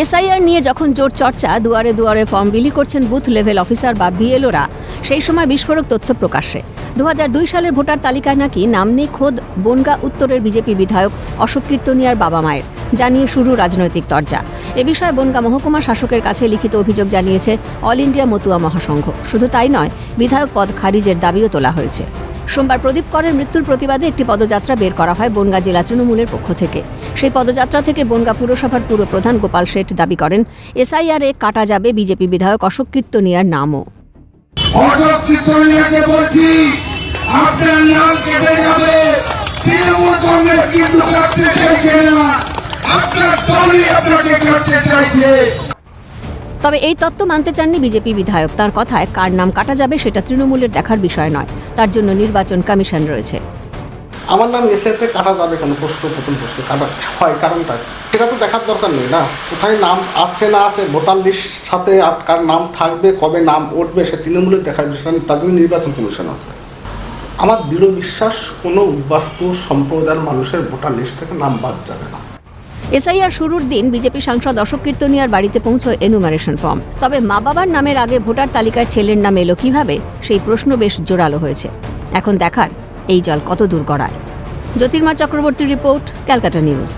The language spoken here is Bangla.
এসআইআর নিয়ে যখন জোর চর্চা, দুয়ারে দুয়ারে ফর্ম বিলি করছেন বুথ লেভেল অফিসার বা বিএলওরা, সেই সময় বিস্ফোরক তথ্য প্রকাশ্যে। দু হাজার দুই সালের ভোটার তালিকায় নাকি নাম নেই খোদ বনগা উত্তরের বিজেপি বিধায়ক অশোক কীর্তনিয়ার বাবা মায়ের, জানিয়ে শুরু রাজনৈতিক তরজা। এ বিষয়ে বনগা মহকুমা শাসকের কাছে লিখিত অভিযোগ জানিয়েছে, অল ইন্ডিয়া মতুয়া মহাসংঘ। শুধু তাই নয়, বিধায়ক পদ খারিজের দাবিও তোলা হয়েছে। সোমবার প্রদীপ করের মৃত্যুর প্রতিবাদে একটি পদযাত্রা বের করা হয় বনগা জেলা তৃণমূলের পক্ষ থেকে। সেই পদযাত্রা থেকে বনগা পুরসভার পুরপ্রধান গোপাল শেঠ দাবি করেন, এসআইআরে কাটা যাবে বিজেপি বিধায়ক অশোক কীর্তনিয়ার নামও। আপনার আপনাকে কাটতে চাইছে। তবে এই তত্ত্ব মানতে চাননি বিজেপি বিধায়ক। তার কথায় কার নাম কাটা যাবে সেটা তৃণমূলের দেখার বিষয় নয়। তার জন্য নির্বাচন কমিশন রয়েছে। আমার নাম এসেতে কাটা যাবে কেন প্রশ্ন, প্রথম প্রশ্ন কাটা হয় কারণটা? সেটা তো দেখার দরকার নেই না? কোথায় নাম আসছে না আসে ভোটার লিস্ট সাথে কার নাম থাকবে, কবে নাম উঠবে, সে তৃণমূলের দেখার বিষয় তার জন্য নির্বাচন কমিশন আছে। আমার দৃঢ় বিশ্বাস, কোনো উদ্বাস্তু সম্প্রদায়ের মানুষের ভোটার লিস্ট থেকে নাম বাদ যাবে না। এসআইআর শুরুর দিন বিজেপি সাংসদ অশোক কীর্তনিয়ার বাড়িতে পৌঁছয় এনুমারেশন ফর্ম তবে মা বাবার নামের আগে ভোটার তালিকায় ছেলের নাম এলো কীভাবে, সেই প্রশ্ন বেশ জোরালো হয়েছে। এখন দেখার এই জল কত দূর গড়ায়। Jyotirma Chakraborty report, Calcutta news.